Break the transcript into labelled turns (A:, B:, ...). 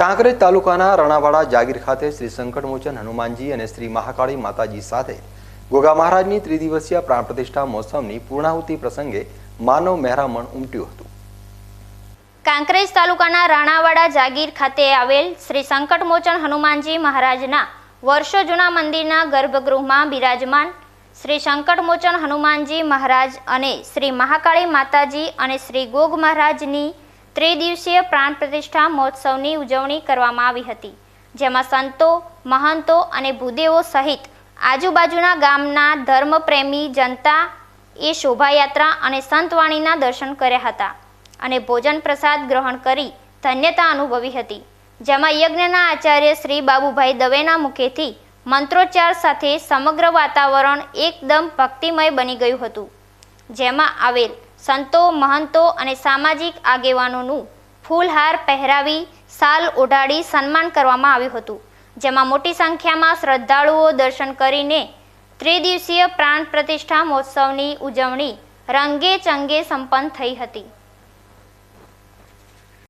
A: કાંકરેજ તાલુકાના રણાવાડા જાગીર ખાતે શ્રી સંકટમોચન હનુમાનજી અને શ્રી મહાકાળી માતાજી સાથે ગોગા મહારાજની ત્રિદિવસીય પ્રાણ પ્રતિષ્ઠા મહોત્સવની પૂર્ણાહુતિ પ્રસંગે માનવ મહેરામણ ઉમટ્યું હતું.
B: કાંકરેજ તાલુકાના રાણાવાડા જાગીર ખાતે આવેલ શ્રી સંકટમોચન હનુમાનજી મહારાજના વર્ષો જૂના મંદિરના ગર્ભગૃહમાં બિરાજમાન શ્રી સંકટમોચન હનુમાનજી મહારાજ અને શ્રી મહાકાળી માતાજી અને શ્રી ગોગ મહારાજની ત્રિદિવસીય પ્રાણ પ્રતિષ્ઠા મહોત્સવની ઉજવણી કરવામાં આવી હતી, જેમાં સંતો, મહંતો અને ભૂદેવો સહિત આજુબાજુના ગામના ધર્મપ્રેમી જનતા એ શોભાયાત્રા અને સંતવાણીના દર્શન કર્યા હતા અને ભોજન પ્રસાદ ગ્રહણ કરી ધન્યતા અનુભવી હતી, જેમાં યજ્ઞના આચાર્ય શ્રી બાબુભાઈ દવેના મુખેથી મંત્રોચ્ચાર સાથે સમગ્ર વાતાવરણ એકદમ ભક્તિમય બની ગયું હતું, જેમાં આવેલ સંતો, મહંતો અને સામાજિક આગેવાનોનું ફૂલહાર પહેરાવી સાલ ઓઢાડી સન્માન કરવામાં આવ્યું હતું, જેમાં મોટી સંખ્યામાં શ્રદ્ધાળુઓ દર્શન કરીને ત્રિદિવસીય પ્રાણ પ્રતિષ્ઠા મહોત્સવની ઉજવણી રંગે ચંગે સંપન્ન થઈ હતી.